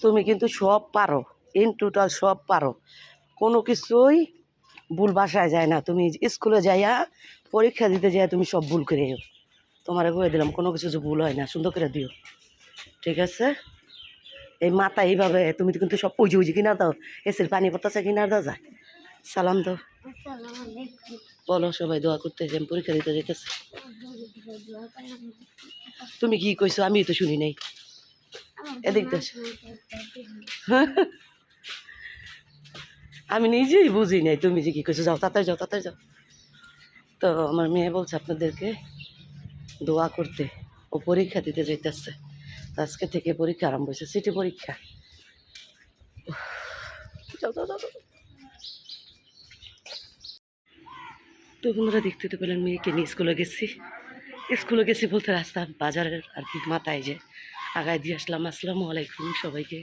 তুমি কিন্তু সব পারো ইন টোটাল সব পারো। কোনো কিছুই ভুল বাসায় যায় না। তুমি স্কুলে যাইয়া পরীক্ষা দিতে যাইয়া তুমি সব ভুল করে তোমারে বলে দিলাম, কোনো কিছু যে ভুল হয় না, সুন্দর করে দিও। ঠিক আছে? এই মাথা এইভাবে, তুমি তো কিন্তু সব উজি উজি কিনা দাও, এসির পানি পড়তেছে কিনা দাও যায় সালাম দাও। বলো সবাই দোয়া করতে, যে পরীক্ষা দিতে যেতেছে তুমি কি কইছো? আমি তো শুনি নাই। এদিক দেশ আমি নিজেই বুঝি নাই তুমি যে কি কইছো। যাও, তাড়াতাড়ি যাও তাড়াতাড়ি যাও। তো আমার মেয়ে বলছে আপনাদেরকে দোয়া করতে ও পরীক্ষা দিতে যাইতেছে। তো আজকে থেকে পরীক্ষা আরম্ভ হয়েছে, সিটি পরীক্ষা। তো বন্ধুরা, দেখতে তো পেলেন মেয়েকে নিয়ে স্কুলে গেছি। স্কুলে গেছি বলতে রাস্তা বাজারের আর কি মাথায় যে আগায় দিয়ে আসলাম। আসসালামু আলাইকুম সবাইকে।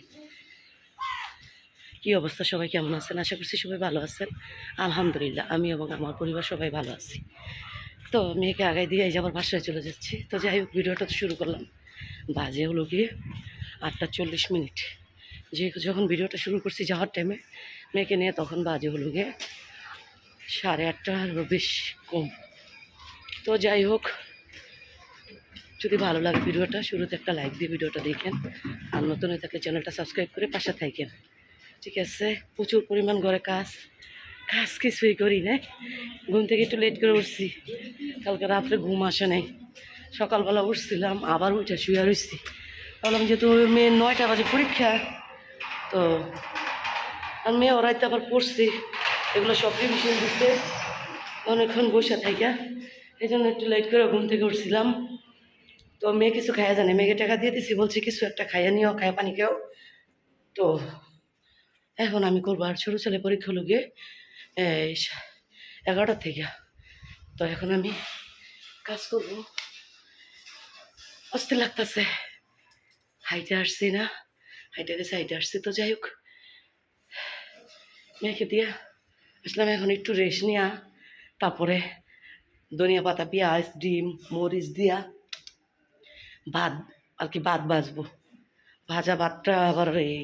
কি অবস্থা? সবাই কেমন আছেন? আশা করছি সবাই ভালো আছেন। আলহামদুলিল্লাহ, আমি এবং আমার পরিবার সবাই ভালো আছি। তো মেয়েকে আগায় দিয়ে এই যে আবার বাসায় চলে যাচ্ছি। তো যাই হোক, ভিডিওটা তো শুরু করলাম। বাজে হলো গিয়ে আটটা চল্লিশ মিনিট। যে যখন ভিডিওটা শুরু করছি যাওয়ার টাইমে মেয়েকে নিয়ে তখন বাজে হলো গিয়ে সাড়ে আটটারও বেশ কম। তো যাই হোক, যদি ভালো লাগে ভিডিওটা, শুরুতে একটা লাইক দিয়ে ভিডিওটা দেখেন। আর নতুন হয়ে থাকলে চ্যানেলটা সাবস্ক্রাইব করে পাশে থাকেন। ঠিক আছে? প্রচুর পরিমাণ ঘরে কাজ। কাজ কিছুই করি না। ঘুম থেকে একটু লেট করে উঠছি। কালকে রাত্রে ঘুম আসে নাই। সকালবেলা উঠছিলাম, আবার উঠে শুয়ে রয়েছি বললাম যেহেতু মেয়ের নয়টা বাজে পরীক্ষা, তো আর মেয়ে ওরাইতে আবার পড়ছি। এগুলো সব রিভিশন দিতে অনেকক্ষণ বসে থাইকা। এই জন্য একটু লেট করে ঘুম থেকে উঠছিলাম। তো মেয়ে কিছু খাইয়া জানে মেয়েকে টাকা দিয়ে দিছি, বলছি কিছু একটা খাইয়া নিও, খাইয়া পানি খেও। তো এখন আমি করব। আর ছোটো ছেলে পরীক্ষা সা- এগারোটা থেকে। তো এখন আমি কাজ করব। অস্থির লাগতেছে। হাইটে আসছি না। হাইটে গেছে, হাইটে আসছি। তো যাই হোক, মেয়েকে দিয়া আসলাম এখন একটু রেস্ট নিয়া। তারপরে ধনিয়া পাতা, পেঁয়াজ, ডিম, মরিচ দিয়া ভাত, আর কি ভাত ভাজবো। ভাজা ভাতটা আবার এই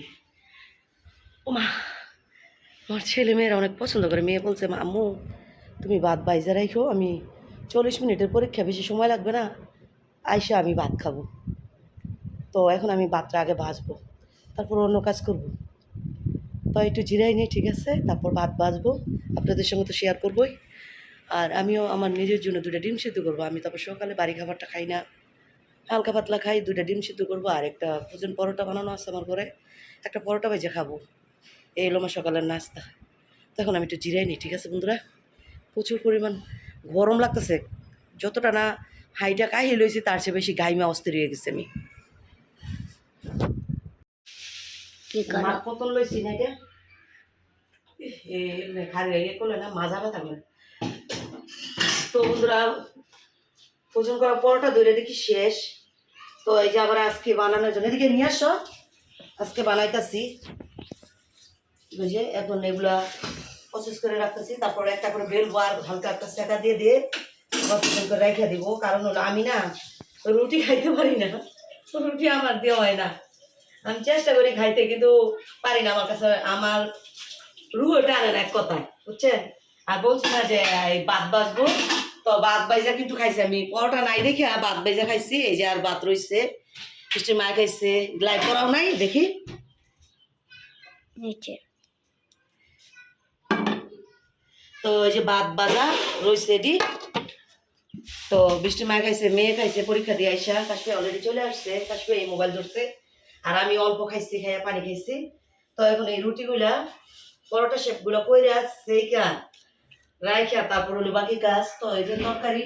ওমা আমার ছেলে মেয়েরা অনেক পছন্দ করে। মেয়ে বলছে "মা, আম্মু তুমি ভাত বাইজা রাখো আমি চল্লিশ মিনিটের পরীক্ষা বেশি সময় লাগবে না। আইসা আমি ভাত খাব। তো এখন আমি ভাতটা আগে ভাজবো তারপর অন্য কাজ করব। তো একটু জিরাই নিই ঠিক আছে? তারপর ভাত ভাজবো। আপনাদের সঙ্গে তো শেয়ার করবোই। আর আমিও আমার নিজের জন্য দুটো ডিম সিদ্ধ করব। আমি তারপর সকালে বাড়ি খাবারটা খাই না। হালকা পাতলা খাই দুটা ডিম সিদ্ধ করব আর একটা ভোজন পরোটা বানানো আছে আমার ঘরে। একটা পরোটা ভেজে খাব। এই হলো আমার সকালের নাস্তা। তখন আমি একটু জিরাই নিই ঠিক আছে বন্ধুরা? প্রচুর পরিমাণ গরম লাগতেছে। যতটা না হাইটা কাহি লইছি তার চেয়ে বেশি গাইমা অস্থির হয়ে গেছে আমি। পতন লইছি না এটা। না মাজা ব্যথা করে। তো বন্ধুরা ওজন করা পরোটা দইটা দেখি শেষ। তো এই যে আবার আজকে বানানোর জন্য এদিকে নিয়ে আসো। আজকে বানাইতাছি। যে এখন এগুলা প্রসেস করে রাখতেছি, তারপরে একটা করে বেলবো আর হালকা একটা সেটা দিয়ে দিয়ে প্রসেস করে রেখে দিব। কারণ হলো আমি না রুটি খাইতে পারি না, রুটি আমার দেওয়া হয় না। আমি চেষ্টা করি খাইতে, কিন্তু পারি না আমার কাছে, আমার রুহ টানে না এক কথায়, বুঝছেন? আর বলছি না যে, এই বাদ বাজবো তো ভাত বাইজা কিন্তু খাইছি আমি। পরোটা নাই দেখি আর ভাত বাইজা খাইছি, এই যে আর ভাত রইছে। মিষ্টি মা খাইছে লাইট করাও নাই দেখি। নিচে। তো এই যে ভাত বাজা রইছে এটি তো বৃষ্টি মা খাইছে মেয়ে খাইছে পরীক্ষা দিয়ে আইসা কাশ্মীর অলরেডি চলে আসছে কাশ্মীর এই মোবাইল ধরছে। আর আমি অল্প খাইছি খাইয়া পানি খাইছি। তো এখন এই রুটিগুলা পরোটা শেপগুলো কইরা সেই কাজ রাইখা তারপর হলো বাকি কাজ। তো এই যে তরকারি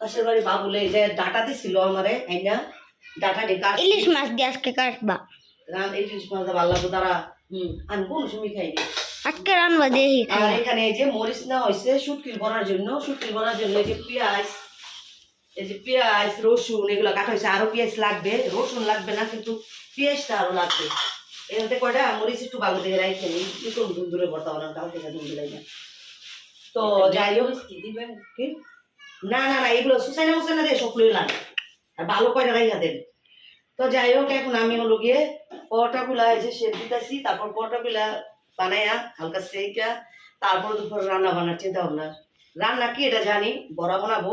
পাশের বাড়ি বাবুলে এই যে ডাটা দিছিল আমারে আইনা। ডাটা দিয়ে কাটছি ইলিশ মাছ দিয়ে আজকে কাটবা। রান জিনিস মাছ ভালো লাগবো তারা হুম আমি কোনো সময় খাইনি। আজকে রান্না দেখি আর এখানে এই যে মরিচ না হয়েছে শুটকির বড়ার জন্য। শুটকির বড়ার জন্য এই যে পেঁয়াজ এই যে পেঁয়াজ রসুন এগুলো কাটা হয়েছে। আরও পেঁয়াজ লাগবে। রসুন লাগবে না কিন্তু পেঁয়াজটা আরও লাগবে। এখানে কয়টা? মরিচ একটু বালু দিয়ে রাখছে নি। একটু ধুন্দুরে ভর্তা বানানো কাল থেকে ধুন্দুরে না তো যাই হোক দিবেন কি? না না না এগুলো সুসাইনা মুসাইনা দিয়ে সবগুলো লাগে আর ভালো কয়টা রাইখা দেন। তো যাই হোক এখন আমি হলো গিয়ে পরোটাগুলা এই যে সেপ দিতেছি তারপর পরোটাগুলা বানাইয়া হালকা সেইটা তারপর দুপুর রান্না বানার চিন্তা ভাবনা রান্না কি এটা জানি, বড়া বানাবো।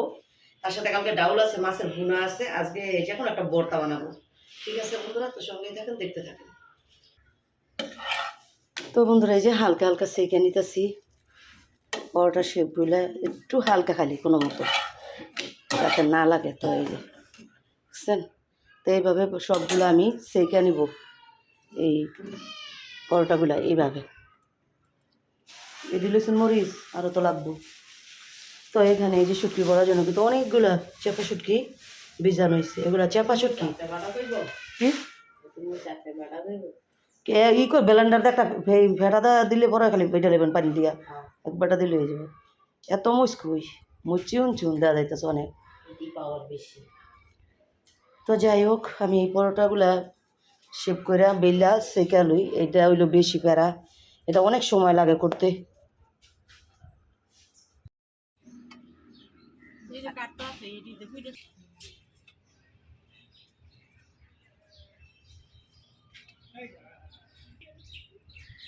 তার সাথে কালকে ডাউল আছে, মাছের ভুনা আছে, আজকে যে কোনো একটা বর্তা বানাবো। ঠিক আছে বন্ধুরা, তো সঙ্গে থাকেন, দেখতে থাকেন। তো বন্ধুরা, এই যে হালকা হালকা সেকে নিতেছি। পরোটা শেপগুলা একটু হালকা খালি কোনো মতো। যাতে না লাগে তো এই যে। বুঝছেন? তো এইভাবে সবগুলো আমি সেকে নিব। এই পরোটাগুলো এইভাবে। এই দিলেছেন মরিচ আরও তো লাগবো। তো এখানে এই যে শুটকি করার জন্য কিন্তু অনেকগুলো চেপা শুটকি বীজাণু হয়েছে এগুলো চেপা শুটকি? কে ই কর বেলান্ডার একটা ভে- ভেড়াদা দিলে পরে খালি বেটা নেবেন পানি দিয়া। এক বেটা দিলে হয়ে যাবে। এত মুসকুই মুচিউন চুন দেওয়া যাইতেছে অনেক। তো যাই হোক, আমি এই পরোটাগুলা শেপ করে বেলা সেকা লই, এটা হইল বেশি প্যারা। এটা অনেক সময় লাগে করতে।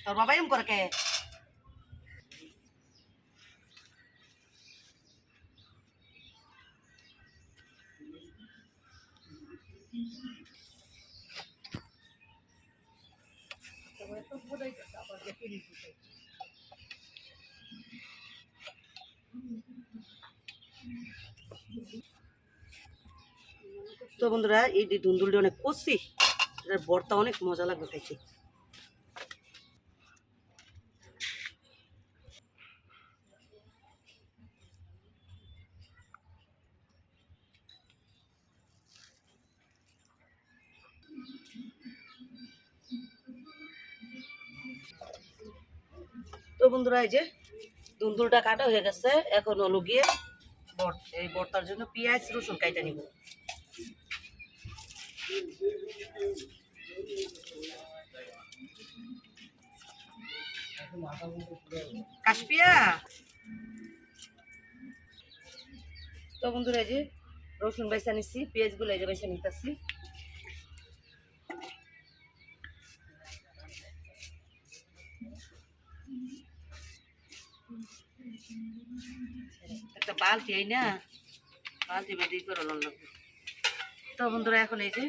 তোর করে কে? তো বন্ধুরা এই দুন্দুলটি অনেক কষি এটার বর্তা অনেক মজা লাগবে খাইতে। বন্ধুরা, এই যে দুন্দুলটা কাটা হয়ে গেছে। এখন হলো গিয়ে এই ভর্তার জন্য পেঁয়াজ, রসুন কাইটা নিব। কাশপিয়া? তো বন্ধুরা, এই যে রসুন বাইসা নিচ্ছি পেঁয়াজগুলো এই যে বাইসা নিতেছি। একটা বালতি এই না বালতি বেদি করে লাগবে তো বন্ধুরা, এখন এই যে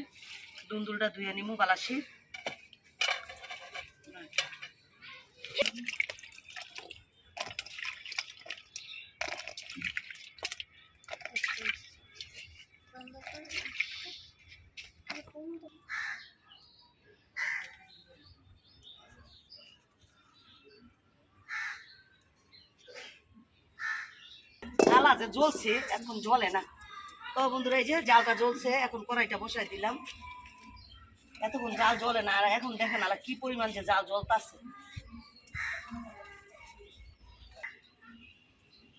দুন্দুলটা ধুয়ে নিমু, বালাসি। আছে জ্বলছে, এখন জ্বলে না। তো বন্ধুরা, এই যে জালটা জ্বলছে, এখন কড়াইটা বসাই দিলাম। এতক্ষণ জাল জ্বলে না, আর এখন দেখেন আর কি পরিমাণ যে জাল জ্বলতাছে।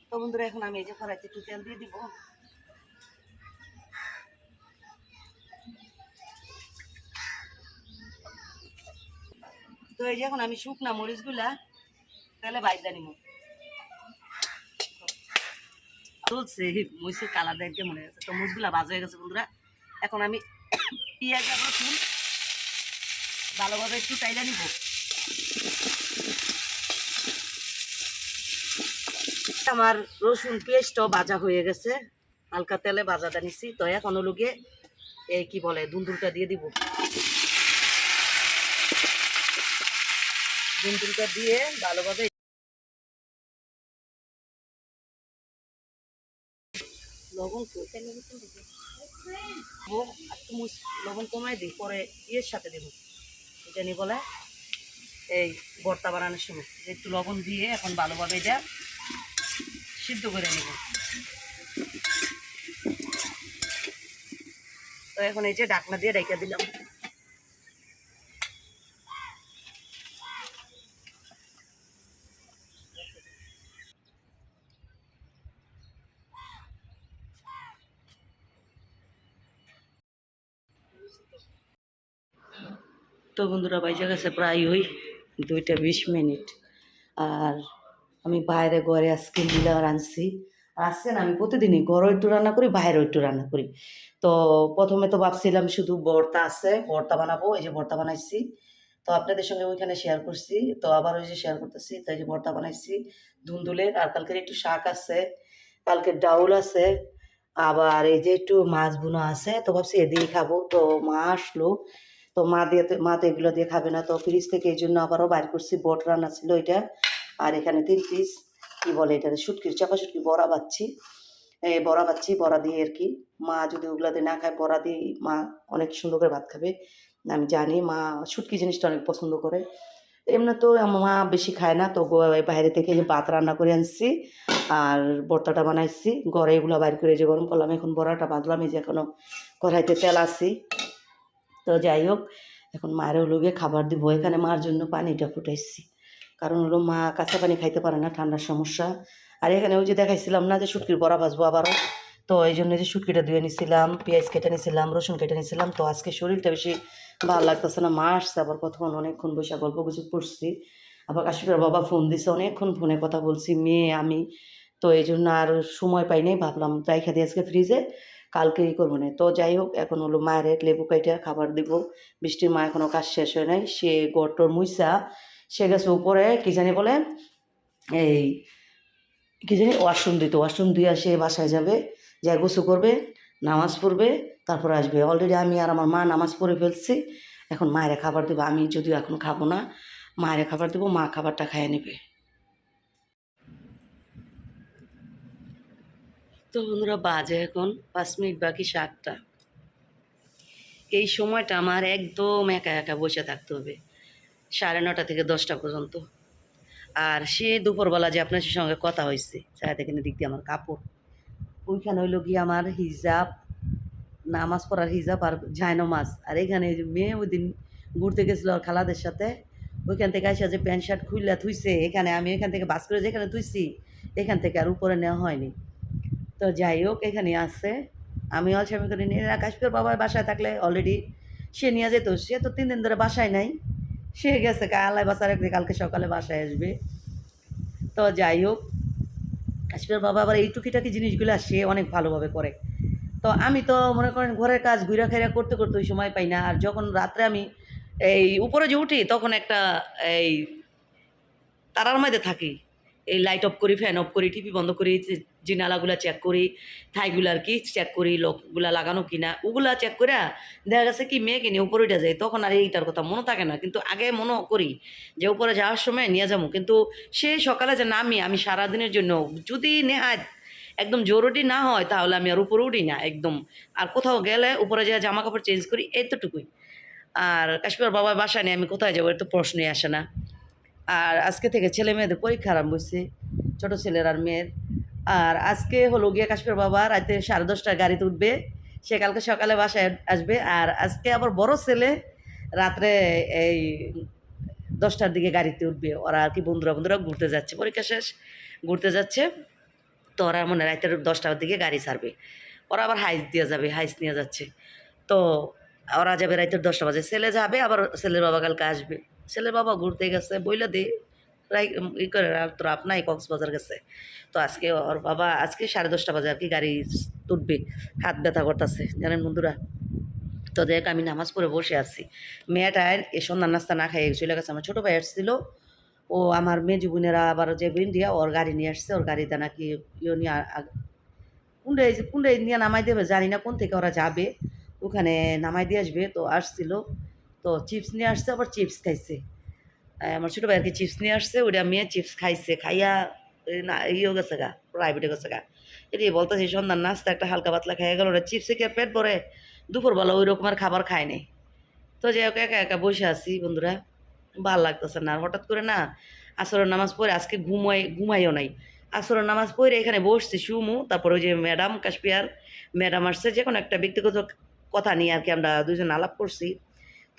তো বন্ধুরা, এখন আমি এই যে কড়াইতে একটু তেল দিয়ে দিব। তো এই যে এখন আমি শুকনা মরিচগুলা তেলে বাইদা নিব। চলছে মরিচের কালার দেখে মনে গেছে তো হয়ে গেছে বন্ধুরা। এখন আমি রসুন ভালোভাবে একটু নিব। আমার রসুন পেস্টও ভাজা হয়ে গেছে। হালকা তেলে ভাজাটা নিছি। তো এখন হলো এই কি বলে, দুন্দুলটা দিয়ে দিব। দুন্দুলটা দিয়ে ভালোভাবে লবণ তো একটু লবণ কমাই দিই, পরে ইয়ের সাথে দেবো। এটা নিয়ে বলে, এই ভর্তা বানানোর সময় একটু লবণ দিয়ে এখন ভালোভাবে এটা সিদ্ধ করে নেব। তো এখন এই যে ডাকনা দিয়ে রেখে দিলাম। তো বন্ধুরা বাইজা গেছে প্রায় ওই দুইটা বিশ মিনিট। আর আমি বাইরে ঘরে আজকে মিলা রাঁধছি। আজকে না, আমি প্রতিদিনই ঘরও একটু রান্না করি, বাইরেও একটু রান্না করি। তো প্রথমে তো ভাবছিলাম শুধু ভর্তা আছে, ভর্তা বানাবো, এই যে ভর্তা বানাইছি। তো আপনাদের সঙ্গে ওইখানে শেয়ার করছি। তো আবার ওই যে শেয়ার করতেছি, তো এই যে ভর্তা বানাইছি, ধুন্দুলের। আর কালকের একটু শাক আছে কালকে ডাউল আছে আবার এই যে একটু মাছ বুনো আছে, তো ভাবছি এ এদিকে খাব। তো মা আসলো, তো মা দিয়ে মা তো এগুলো দিয়ে খাবে না। তো ফ্রিজ থেকে এই জন্য আবারও বাইর করছি, বট রান্না ছিল এটা। আর এখানে তিন পিস কি বলে এটা? শুটকির চাপা শুটকি, বড়া পাচ্ছি বড়া পাচ্ছি বড়া দিয়ে আর কি। মা যদি ওগুলা দিয়ে না খায়, বড়া দিয়ে মা অনেক সুন্দর করে ভাত খাবে। আমি জানি মা শুটকি জিনিসটা অনেক পছন্দ করে। এমনি তো মা বেশি খায় না তো বাইরে থেকে যে ভাত রান্না করে আনছি আর ভর্তাটা বানাইছি, ঘরে এগুলো বাইর করে যে গরম করলাম, এখন বড়াটা বাঁধলাম, এই যে এখনও কড়াইতে তেল আছি। তো যাই হোক, এখন মায়ের হলো গিয়ে খাবার দিব, এখানে মার জন্য পানিটা ফুটাইছি। কারণ হলো মা কাঁচা পানি খাইতে পারে না, ঠান্ডার সমস্যা। আর এখানে ওই যে দেখাইছিলাম না যে শুটকির বড়া ভাজবো আবারও, তো এই জন্য যে শুটকিটা ধুয়ে নিছিলাম, পেঁয়াজ কেটে নিছিলাম, রসুন কেটে নিছিলাম, তো আজকে শরীরটা বেশি ভালো লাগতেছে না, মা আসছে আবার কতক্ষণ, অনেকক্ষণ বসে গল্প গুজব করছি। আবার কাশ্মীরের বাবা ফোন দিছে, অনেকক্ষণ ফোনে কথা বলছি, মেয়ে, আমি। তো এই জন্য আর সময় পাই নাই, ভাবলাম রাইখা দিয়ে আজকে ফ্রিজে কালকে ই করব না। তো যাই হোক, এখন হলো মায়ের লেবু কাইটা খাবার দিব। বৃষ্টির মা এখনও কাজ শেষ হয় নাই, সে গটর মুইসা, সে গেছে উপরে, কি জানি বলে, এই, কি জানি, ওয়াশরুম দিত। ওয়াশরুম দিয়ে সে বাসায় যাবে যা গোসু করবে, নামাজ পড়বে তারপর আসবে। অলরেডি আমি আর আমার মা নামাজ পড়ে ফেলছি। এখন মায়ের খাবার দেবো। আমি যদিও এখন খাব না, মায়ের খাবার দেবো, মা খাবারটা খাইয়ে নেবে। তো বন্ধুরা, বাজে এখন। পাঁচ মিনিট বাকি সাতটা। এই সময়টা আমার একদম একা একা বসে থাকতে হবে। সাড়ে নটা থেকে দশটা পর্যন্ত। আর সে দুপুরবেলা যে আপনার সঙ্গে কথা হয়েছে, ছায়া থেকে দিক দিয়ে আমার কাপড়। ওইখানে হইল গিয়ে আমার হিজাব নামাজ পড়ার হিজাব আর জায়নমাজ আর এখানে মেয়ে ওই দিন ঘুরতে গেছিল আর খালাদের সাথে, ওইখান থেকে আসা যে প্যান্ট শার্ট খুললা থুইছে, এখানে আমি এখান থেকে বাস করে যেখানে থুইছি, এখান থেকে আর উপরে নেওয়া হয়নি। তো যাই হোক, এখানে আছে। আমি অলসামি করে নিয়ে আকাশপুর বাবার বাসায় থাকলে অলরেডি সে নিয়ে যেত। সে তো তিন দিন ধরে বাসায় নাই। সে গেছে আল্লাহ বাসার একদিন, কালকে সকালে বাসায় আসবে। তো যাই হোক কাশ্মীর বাবা আবার এই টুকিটাকি জিনিসগুলো সে অনেক ভালোভাবে করে। তো আমি তো মনে করেন ঘরের কাজ ঘুরা খেরা করতে করতে ওই সময় পাই না। আর যখন রাত্রে আমি এই উপরে যে উঠি, তখন একটা এই তারার মধ্যে থাকি। এই লাইট অফ করি ফ্যান অফ করি টিভি বন্ধ করি, যে- জিনালাগুলা চেক করি থাইগুলো আর কি চেক করি, লোকগুলা লাগানো কিনা, ওগুলা চেক করে দেখা গেছে কি মেয়ে কিনে উপরে উঠে যায়। তখন আর এইটার কথা মনে থাকে না। কিন্তু আগে মনে করি যে উপরে যাওয়ার সময় নিয়ে যাব। কিন্তু সেই সকালে যে নামি, আমি সারাদিনের জন্য যদি নেহায় একদম জরুরি না হয়, তাহলে আমি আর উপরে উঠি না, একদম। আর কোথাও গেলে উপরে যা জামা কাপড় চেঞ্জ করি, এতটুকুই। আর কাশ্মীর বাবার বাসায় নিয়ে আমি কোথায় যাব তো প্রশ্নই আসে না। আর আজকে থেকে ছেলে মেয়েদের পরীক্ষা আরম্ভ হচ্ছে ছোটো ছেলের আর মেয়ের। আর আজকে হলো গিয়ে কাশ্মীর বাবা রাতে সাড়ে দশটায় গাড়িতে উঠবে, সে কালকে সকালে বাসায় আসবে। আর আজকে আবার বড় ছেলে রাত্রে এই দশটার দিকে গাড়িতে উঠবে। ওরা আর কি বন্ধুরা বন্ধুরা ঘুরতে যাচ্ছে, পরীক্ষা শেষ, ঘুরতে যাচ্ছে। তো ওরা মনে রাতের দশটার দিকে গাড়ি ছাড়বে। ওরা আবার হাইস দিয়ে যাবে, হাইস নিয়ে যাচ্ছে। তো ওরা যাবে রাতের দশটা বাজে। ছেলে যাবে, আবার ছেলের বাবা কালকে আসবে। ছেলের বাবা ঘুরতে গেছে, বইলে দে। প্রায় ই করে তোর আপনাই কক্সবাজার গেছে। তো আজকে ওর বাবা, আজকে সাড়ে দশটা বাজে আর কি গাড়ি তুলবে হাত ব্যথা করতেছে, জানেন বন্ধুরা? তো দেখ, আমি নামাজ পড়ে বসে আছি। মেয়েটা এ সন্ধ্যার নাস্তা না খাইয়ে চলে গেছে। আমার ছোটো ভাই আসছিল ও আমার মেজু বোনেরা আবার যে ইন্ডিয়া ওর গাড়ি নিয়ে আসছে, ওর গাড়িতে নাকি ইয়ে নিয়ে কুন্ডে কুন্ডে নিয়ে নামাই দেবে, জানি না কোন থেকে ওরা যাবে। ওখানে নামাই দিয়ে আসবে, তো আসছিল। তো চিপস নিয়ে আসছে, আবার চিপস খাইছে। আমার ছোটো ভাই আর কি চিপস নিয়ে আসছে ওটা মেয়ে চিপস খাইছে, খাইয়া না ইয়ে গেছে গা প্রাইভেটে গেছে গা। এটি বলতেছি, সন্ধ্যার নাস্তা, একটা হালকা পাতলা খাইয়া গেল। ওরা চিপসে কে পেট ভরে, দুপুরবেলা ওই রকম আর খাবার খায় তো যাই হোক, একা একা বসে আছি বন্ধুরা। ভালো লাগতেছে না। আর হঠাৎ করে না আসরের নামাজ পড়ে আজকে ঘুমাই, ঘুমাইও নাই। আসরের নামাজ পড়ে এখানে বসছি সুমু, তারপরে ওই যে ম্যাডাম কাশ্মীর ম্যাডাম আসছে যে কোনো একটা ব্যক্তিগত কথা নিয়ে আর কি আমরা দুজন আলাপ করছি।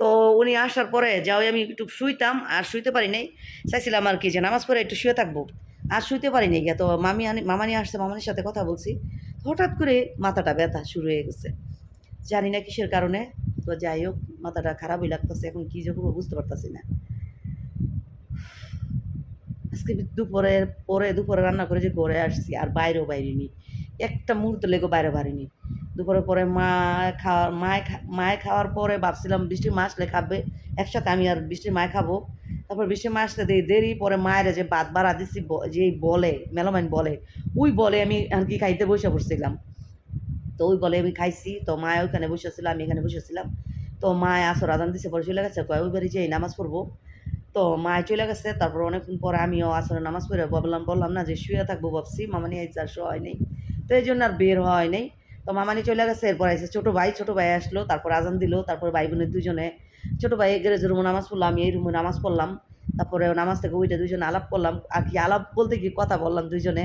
তো উনি আসার পরে যাও, আমি একটু শুইতাম, আর শুইতে পারি নাই। চাইছিলাম আর কি যে নামাজ পড়ে একটু শুয়ে থাকব, আর শুইতে পারি নাই। তো মামি আনি, মামানি আসছে, মামানির সাথে কথা বলছি। হঠাৎ করে মাথাটা ব্যথা শুরু হয়ে গেছে। জানি না কিসের কারণে। তো যাই হোক, মাথাটা খারাপই লাগতেছে, এখন কী যে করব বুঝতে পারতাছি না। আজকে দুপুরে পরে দুপুরে রান্না করে যে ঘরে আসছি, আর বাইরেও বাইরিনি। একটা মুহূর্ত লেগে বাইরে বাড়িনি। দুপুরে পরে মা খাওয়া মায় মায় খাওয়ার পরে ভাবছিলাম বৃষ্টি মা আসলে খাবে, একসাথে আমি আর বৃষ্টির মায় খাব। তারপর বৃষ্টি মা আসতে দেরি দেরি, পরে মায়ের যে বাদ বাড়া দিছি যে বলে, মেলমাইন বলে, ওই বলে আমি আর কি খাইতে বসে পড়ছিলাম। তো ওই বলে আমি খাইছি, তো মায় ওইখানে বসেছিলাম আমি এখানে বসেছিলাম তো মায় আসর আদান দিছে, পরে চলে গেছে, কয়, ওই বাড়ি যেই নামাজ পড়ব? তো মায় চলে গেছে, তারপর অনেকক্ষণ পরে আমিও আসরে নামাজ পড়ে বললাম বললাম, না, যে শুয়ে থাকব ভাবছি, মামানি আর শোয়া হয় নাই। তো এই জন্য আর বের হয় নাই। তো মামানি চলে গেছে, এরপর আইসে ছোটো ভাই ছোটো ভাই আসলো, তারপর আজান দিল, তারপর ভাই বোনের দুজনে, ছোটো ভাই গ্যারেজের রুমে নামাজ পড়লাম আমি এই রুমে নামাজ পড়লাম তারপরে নামাজ থেকে ওইটা দুজনে আলাপ করলাম, আর কি আলাপ বলতে কি কথা বললাম দুজনে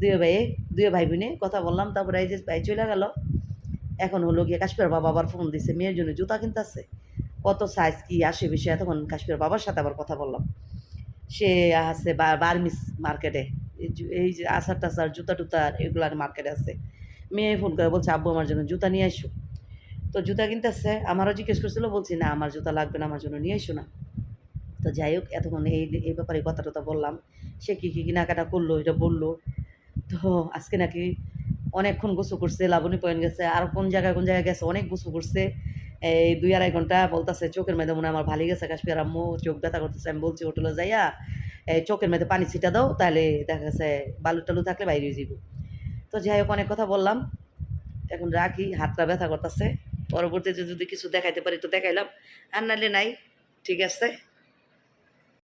দুই ভাই দুই ভাই বোনে কথা বললাম, তারপরে এই যে ভাই চলে গেল। এখন হলো গিয়ে কাশ্মীর বাবা আবার ফোন দিছে, মেয়ের জন্য জুতা কিনতে আছে কত সাইজ কি আসে বিষয়ে এতক্ষণ কাশ্মীর বাবার সাথে আবার কথা বললাম। সে আছে বার্মিস মার্কেটে। এই যে আচার টাচার, জুতা টুতার এগুলার মার্কেটে আছে। মেয়ে ফোন করে বলছে, আব্বু, আমার জন্য জুতা নিয়ে আসো তো জুতা কিনতেছে, আমারও জিজ্ঞেস করছিল, বলছি, না, আমার জুতা লাগবে না, আমার জন্য নিয়ে এসো না। তো যাই হোক, এতক্ষণ এই এই ব্যাপারে কথা টথা বললাম। সে কী কী কেনাকাটা করল, এটা বলল। তো আজকে নাকি অনেকক্ষণ গোসু করছে, লাবণী পয়েন্ট গেছে, আর কোন জায়গায় কোন জায়গায় গেছে, অনেক গোসু করছে। এই দুই আড়াই ঘণ্টা বলতেছে, চোখের মধ্যে মনে আমার ভালো গেছে, কাশ্মীর আম্মু চোখ ব্যথা করতেছে, আমি বলছি হোটেলে যাইয়া, এই চোখের মধ্যে পানি ছিটা দাও, তাহলে দেখা গেছে বালু টালু থাকলে বাইরে যাব তো যাই হোক, অনেক কথা বললাম। এখন রাখি, হাতটা ব্যথা করতেছে। পরবর্তীতে যদি কিছু দেখাইতে পারি, তো দেখাইলাম। আর নাহলে নাই, ঠিক আছে?